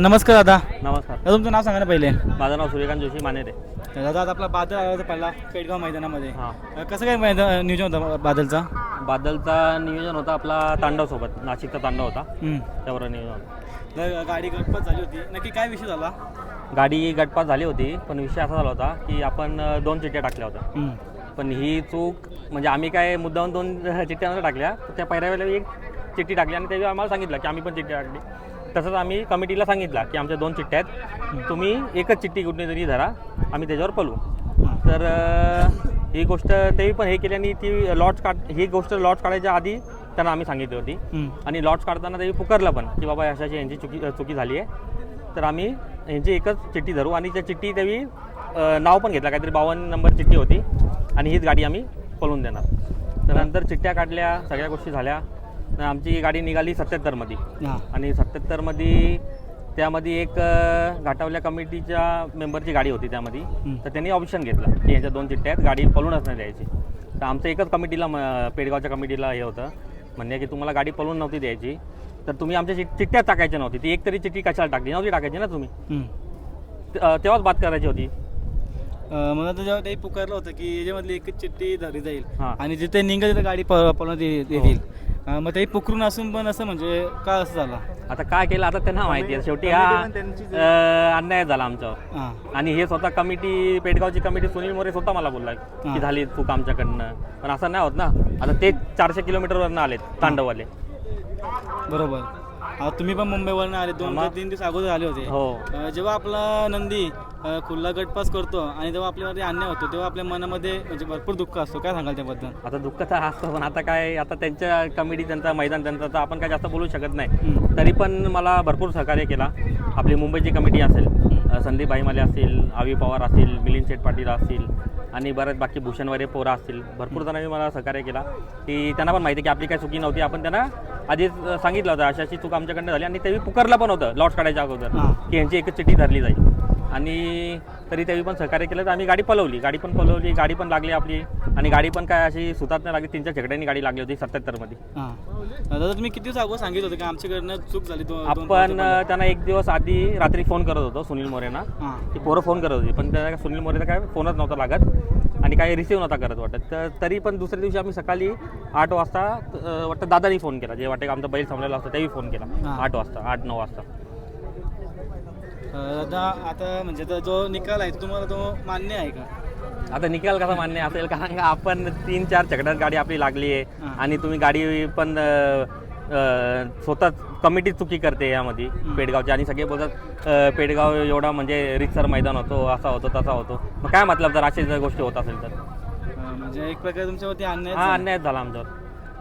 नमस्कार दादा. नमस्कार. दादा तुमचं नाव सांगा ना पहिले. माझं नाव सूर्यकांत जोशी मानेरे. दादा आपला बादल आला होता पहिला पेडगाव मैदानामध्ये. हां. कसं काय मैदान नियोजन होतं बादलचा? बादलचा नियोजन होता आपला तांडवसोबत नाशिकचा तांडव होता. हम्म. त्यावर नियोजन. होतं तर गाडी गटपत झाली होती. नक्की काय विषय झाला? गाडी गटपात झाली होती पण विषय असा झाला होता की आपण अ, दोन चिठ्ठ्या टाकल्या होत्या. हम्म. पण ही चूक म्हणजे आम्ही काय मुद्दाहून दोन चिठ्ठ्या नव्हत्या टाकल्या त्या पहिल्या वेळेला एक चिठ्ठी टाकली आणि त्यावेळी आम्हाला सांगितलं की आम्ही पण चिठ्ठी टाकली. तसंच आम्ही कमिटीला सांगितलं की आमच्या दोन चिठ्ठ्या आहेत. तुम्ही एकच चिठ्ठी कुठली तरी धरा आम्ही त्याच्यावर पळू तर ही गोष्ट तेही पण हे केल्याने ती लॉट्स काढ ही गोष्ट लॉट्स काढायच्या आधी त्यांना आम्ही सांगितली होती. आणि लॉट्स काढताना ते पुकारलं पण की बाबा अशाची यांची चुकी चुकी झाली आहे. तर आम्ही यांची एकच चिठ्ठी धरू आणि त्या चिठ्ठी त्यावेळी नाव पण घेतलं काहीतरी बावन्न नंबर चिठ्ठी होती. आणि हीच गाडी आम्ही पळून देणार. तर नंतर चिठ्ठ्या काढल्या सगळ्या गोष्टी झाल्या. आमची गाडी निघाली सत्याहत्तरमध्ये. हां. आणि सत्याहत्तरमध्ये त्यामध्ये एक अ, घाटावल्या कमिटीच्या मेंबरची गाडी होती त्यामध्ये. तर त्यांनी ऑप्शन घेतलं की यांच्या दोन चिठ्ठ्या आहेत गाडी पळूनच नाही द्यायची. तर आमचं एकच कमिटीला म- पेडगावच्या कमिटीला हे होतं म्हणणे की तुम्हाला गाडी पळून नव्हती द्यायची तर तुम्ही आमच्या चिठ- चिठ्ठ्या टाकायच्या नव्हती. ती एक तरी चिठ्ठी कशाला टाकली? नव्हती टाकायची ना तुम्ही? हम्म. त- अ, तेव्हाच बात करायची होती. अ, मला तर जेव्हा त्याही पुकारलं होतं की याच्यामधली एकच चिठ्ठी धरली जाईल. हां. आणि जिथे निघत तिथे गाडी प- पळवण्यात ये- येतील. अ, मग तेही पुकरून असून पण असं म्हणजे का असं झालं. आता काय केलं आता त्यांना माहिती आहे. शेवटी हा अ, अन्याय झाला आमच्यावर. हां. आणि हे स्वतः कमिटी पेडगावची कमिटी सुनील मोरे स्वतः मला बोलला. की झाली चूक आमच्याकडनं. पण असं नाही होत ना. आता ते चारशे किलोमीटरवरनं आलेत तांडववाले. बरोबर. तुम्ही पण मुंबईवरनं आले. दोन? ते तीन दिवस अगोदर आले होते. हो. अ, जेव्हा आपला नंदी खुल्ला गटपास करतो आणि जेव्हा आपल्यावरती अन्याय होतो तेव्हा आपल्या मनामध्ये म्हणजे भरपूर दुःख असतो. काय सांगाल त्याबद्दल? आता दुःख तर असतं पण आता काय आता त्यांच्या कमिटी त्यांचा मैदान त्यांचा तर आपण काय जास्त बोलू शकत नाही. तरी पण मला भरपूर सहकार्य केला. आपली मुंबईची कमिटी असेल अ, संदीप भाईमाले असतील आवी पवार असतील मिलिंद शेठ पाटील असतील आणि बरेच बाकी भूषणवारे पोरा असतील. भरपूर जणांनी मला सहकार्य केला. की त्यांना पण माहिती आहे की आपली काही चुकी नव्हती. आपण त्यांना आधीच अ, सांगितलं होतं अशी अशी चूक आमच्याकडनं झाली. आणि त्यावेळी पुकारलं पण होतं लॉट्स काढायच्या अगोदर. हां. की यांची एकच चिठ्ठी धरली जाईल. आणि तरी त्यावेळी पण सहकार्य केलं तर आम्ही गाडी पलवली. गाडी पण पलवली गाडी पण लागली आपली. आणि गाडी पण काय अशी सुतात नाही लागली. तीनच्या झगड्यांनी गाडी लागली होती सत्याहत्तरमध्ये हां. दादा तुम्ही किती दिवस अगोदर सांगितलं होतं की आमच्याकडनं चूक झाली दो- दोन आपण त्यांना एक दिवस आधी रात्री फोन करत होतो सुनील मोरेना. हां. ती पोरं फोन करत होती. पण त्या सुनील मोरेला काय फोनच नव्हता लागत. आणि काही रिसिव्ह नव्हता करत वाटत. तर तरी पण दुसऱ्या दिवशी आम्ही सकाळी आठ वाजता अ, वाटतं दादानी फोन केला. जे वाटतं आमचा बैल संपलेला असतो त्याही फोन केला. हां. आठ वाजता आठ नऊ वाजता. दादा आता म्हणजे तो जो निकाल आहे तुम्हाला तो मान्य आहे का? आता निकाल कसा मान्य असेल? कारण का आपण तीन चार चकड्यात गाडी आपली लागली आहे. आणि तुम्ही गाडी पण अ, अ, स्वतः कमिटी चुकी करते यामध्ये पेडगावची. आणि सगळे बोलतात अ, पेडगाव एवढा म्हणजे रितसर मैदान होतो असा होतो तसा होतो. मग काय मतलब जर अशा जर गोष्टी होत असेल तर? अ, म्हणजे एक प्रकारे तुमच्यावरती अन्याय हा अन्याय झाला आमच्यावर.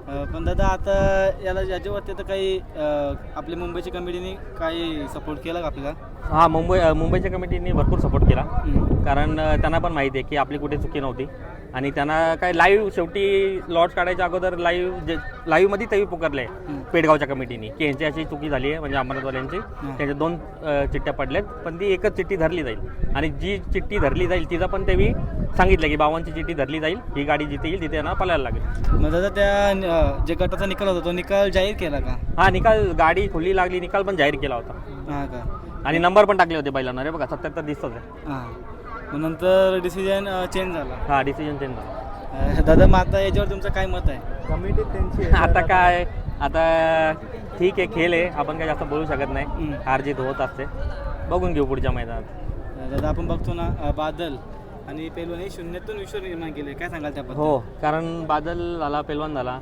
अ, पण दादा आता याला याच्यावरती आता काही अ, आपल्या मुंबईच्या कमिटीने काही सपोर्ट केला का आपल्याला? हा मुंबई मुंबईच्या कमिटीने भरपूर सपोर्ट केला. कारण त्यांना पण माहिती आहे की आपली कुठे चुकी नव्हती. आणि त्यांना काय लाईव्ह शेवटी लॉट्स काढायच्या अगोदर लाईव्ह जे लाईव्हमध्ये तेही पुकारले हम्म. पेडगावच्या कमिटीने की यांची अशी चुकी झाली आहे म्हणजे अंबरनाथवाल्यांची त्यांच्या दोन चिठ्ठ्या पडल्यात पण ती एकच चिठ्ठी धरली जाईल. आणि जी चिठ्ठी धरली जाईल तिचं पण तेही सांगितलं की बाबांची चिठ्ठी धरली जाईल ही गाडी जिथे येईल तिथे यांना पळायला लागेल. मग दादा त्या जे गटाचा निकाल होता तो निकाल जाहीर केला का? हा निकाल गाडी खुली लागली निकाल पण जाहीर केला होता. हां का? आणि नंबर पण टाकले होते बैलांना रे बघा सत्याहत्तर दिसतोच आहे. हां. मग नंतर डिसिजन चेंज झाला. हा डिसिजन चेंज झाला. अ, दादा मग आता याच्यावर तुमचं काय मत आहे? कमिटी त्यांची आता काय आता ठीक आहे खेळ आहे. आपण काय जास्त बोलू शकत नाही. हम्म. हार जीत होत असते. बघून घेऊ पुढच्या मैदानात. अ, दादा आपण बघतो ना अ, बादल आणि पेलवान हे शून्यातून विश्व निर्माण केले. काय सांगाल त्याबद्दल हो कारण बादल झाला पेलवान झाला.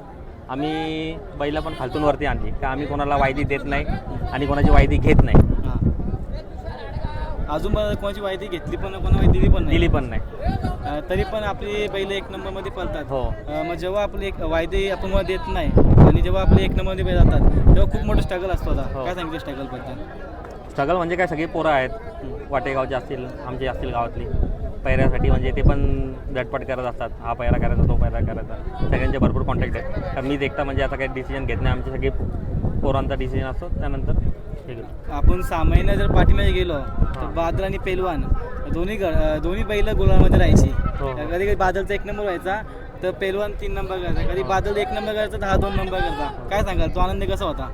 आम्ही बैला पण खालतून वरती आणली. का आम्ही कोणाला वायदी देत नाही आणि कोणाची वायदी घेत नाही. हां अजून पण कोणाची माहिती घेतली पण कोणा माहिती दिली पण नाही. दिली पण नाही. अ, तरी पण आपली पहिले एक नंबरमध्ये पळतात. हो. अ, मग जेव्हा आपली एक वायदे आपण वर देत नाही आणि जेव्हा आपले एक नंबरमध्ये बैल जातात तेव्हा खूप मोठं स्ट्रगल असतो आता. हो. काय सांगितलं स्ट्रगलबद्दल? स्ट्रगल म्हणजे काय? सगळी पोरं आहेत. वाटेगावचे असतील आमचे असतील गावातली. पैऱ्यासाठी म्हणजे ते पण झटपट करत असतात. हा पैरा करायचा तो पैरा करायचा. सगळ्यांचे भरपूर कॉन्टॅक्ट आहेत. कारण मी देखता म्हणजे आता काही डिसिजन घेत नाही. आमचे सगळे पोरांचा डिसिजन असतो. त्यानंतर आपण सहा महिने जर पाठीमध्ये गेलो तर. बादल आणि पेलवान दोन्ही दोन्ही बैल गोलामध्ये राहायची. हो. कधी कधी बादलचा एक नंबर व्हायचा तर पेलवान तीन नंबर करायचा. कधी बादल एक नंबर करायचा तर हा दोन नंबर करायचा. काय सांगाल? तो आनंद कसा होता?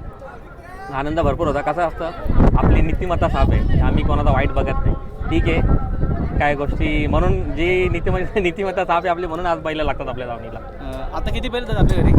आनंद भरपूर होता. कसं असतं आपली नीतिमत्ता साफ आहे. आम्ही कोणाचा वाईट बघत नाही. ठीक आहे. काय गोष्टी म्हणून जी नीतिमत्ता नीतिमत्ता साफ आहे आपली म्हणून आज बैल लागतात आपल्या दावणीला अं, आता किती बैल आपल्या घरी?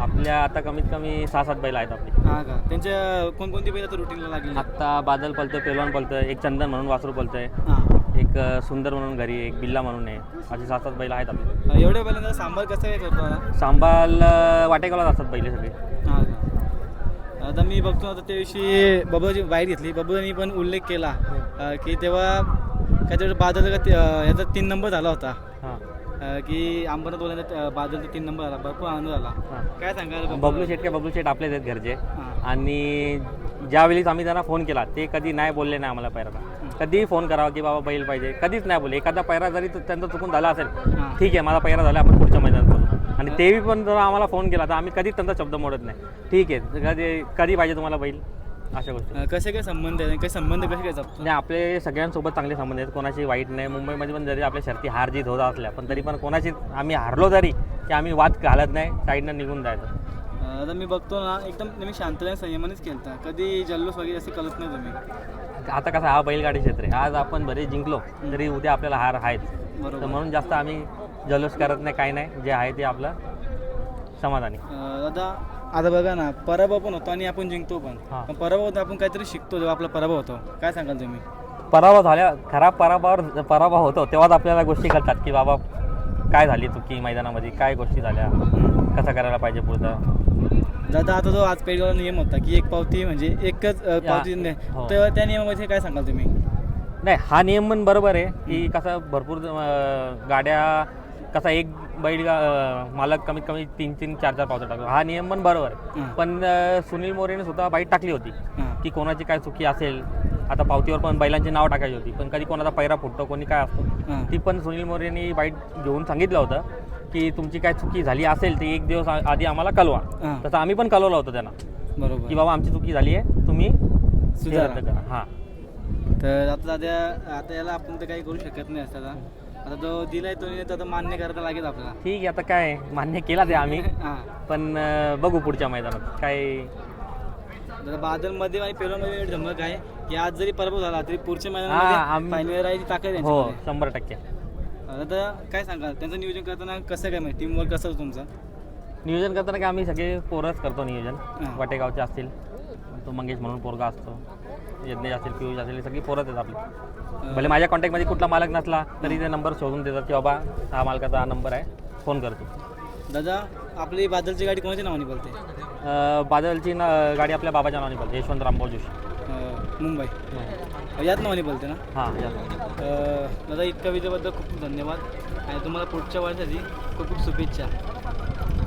आपल्या आता कमीत कमी सहा सात बैल आहेत आपली. हां का? त्यांच्या कोणकोणती बैल आता रुटीनला लागली आत्ता बादल पलतं पेलवान पलतं एक चंदन म्हणून वासरू पलतंय हां. एक अ, सुंदर म्हणून घरी एक बिल्ला म्हणून आहे. अशी सात सात बैल आहेत आपली. एवढ्या बैलांचा सांभाळ कसं काय करतो आता? सांबाल अ, असतात बैल सगळे. हां का? आता मी बघतो आता त्या दिवशी बबूची बाहेर घेतली. बबूनी पण उल्लेख केला अं, की तेव्हा काहीतरी बादल का ते- अं, याचा तीन नंबर झाला होता. की अंबरनाथ बोलायचा बादलचा तीन नंबर झाला भरपूर आनंद झाला. काय सांगाल बबलू शेट काय बबलू शेट? आपलेच आहेत घरचे. आणि ज्यावेळेस आम्ही त्यांना फोन केला ते कधी नाही बोलले नाही आम्हाला पैराला कधीही फोन करावा की बाबा बैल पाहिजे. कधीच नाही बोलले. एखादा पैरा जरी त्यांचा चुकून झाला असेल ठीक आहे माझा पैरा झाला आपण पुढच्या मैदानात बोलू. आणि तेही पण जर आम्हाला फोन केला तर आम्ही कधीच त्यांचा शब्द मोडत नाही. ठीक आहे कधी कधी पाहिजे तुम्हाला बैल? अशा गोष्टी. अं, कसे काय संबंध आहे काही संबंध कसे काय जपतो? नाही आपले सगळ्यांसोबत चांगले संबंध आहेत. कोणाची वाईट नाही. मुंबईमध्ये पण जरी आपल्या शर्ती हार जीत होत असल्या पण तरी पण कोणाची आम्ही हारलो तरी की आम्ही वाद घालत नाही साईडनं निघून जायचं. अं, आता मी बघतो ना एकदम तुम्ही शांततेने संयमानेच केलता कधी जल्लोष वगैरे असे कळत नाही तुम्ही. आता कसं हा बैलगाडी क्षेत्र आहे. आज आपण बरे जिंकलो तरी उद्या आपल्याला हार आहेत. तर बरोबर म्हणून जास्त आम्ही जल्लोष करत नाही काही नाही. जे आहे ते आपलं समाधानी. अं, दादा आता बघा ना पराभव पण होतो आणि आपण जिंकतो पण. हां. पण पराभव होतो आपण काहीतरी शिकतो जेव्हा आपला पराभव होतो. काय सांगाल तुम्ही? पराभव झाल्या खराब पराभवावर पराभव होतो तेव्हाच आपल्याला गोष्टी कळतात की बाबा काय झाली चुकी मैदानामध्ये काय गोष्टी झाल्या कसं करायला पाहिजे पुढचं? दादा आता जो आज पेडगावला नियम होता की एक पावती म्हणजे एकच अं, पावती ने- हो. तर त्या नियमामध्ये काय सांगाल तुम्ही? नाही हा नियम पण बरोबर आहे की कसं भरपूर अं, गाड्या कसा एक बैल मालक कमीत कमी तीन तीन चार चार पावतं टाकतो हा नियम पण बरोबर आहे. पण सुनील मोरेने सुद्धा बाईट टाकली होती. की कोणाची काय चुकी असेल आता पावतीवर पण बैलांची नाव टाकायची होती पण कधी कोणाचा पैरा फुटतो कोणी काय असतो. ती पण सुनील मोरेने बाईट घेऊन सांगितलं होतं की तुमची काय चुकी झाली असेल ती एक दिवस आधी आम्हाला कळवा. तसं आम्ही पण कळवलं होतं त्यांना बरोबर की बाबा आमची चुकी झाली आहे तुम्ही हे हां तर आता दादा आता याला आपण तर काही करू शकत नाही असं आता आता जो दिलाय तो निर्णय तो आता मान्य करायला लागेल आपल्याला. ठीक आहे आता काय मान्य केला ते आम्ही. हां. पण अं, बघू पुढच्या मैदानात. काय दादा बादलमध्ये आणि पेरोमध्ये धमक आहे की आज जरी पराभव झाला तरी पुढच्या हां, फायनल राहायची ताकद आहे हो. शंभर टक्के. दादा काय सांगाल? त्यांचं नियोजन करताना कसं काय माहिती? टीमवर्क कसं होतं तुमचं? नियोजन करताना काय आम्ही सगळे पोरच करतो नियोजन. वाटेगावचे असतील. तो मंगेश म्हणून पोरगा असतो. यज्ञेश असेल पियुष असेल हे सगळी पोरच आहेत आपली. भले माझ्या कॉन्टॅक्टमध्ये कुठला मालक नसला तरी ते नंबर शोधून देतात की बाबा हा मालकाचा हा नंबर आहे फोन करतो. दादा आपली बादलची गाडी कोणाच्या नावाने बोलते? अं, बादलची ना गाडी आपल्या बाबाच्या नावाने बोलते यशवंत रामभाऊ जोशी. अं, मुंबई. याच नावाने बोलते ना? हां या अं, दादा इतक्या विजेबद्दल खूप खूप धन्यवाद. आणि तुम्हाला पुढच्या वर्षाची खूप खूप शुभेच्छा.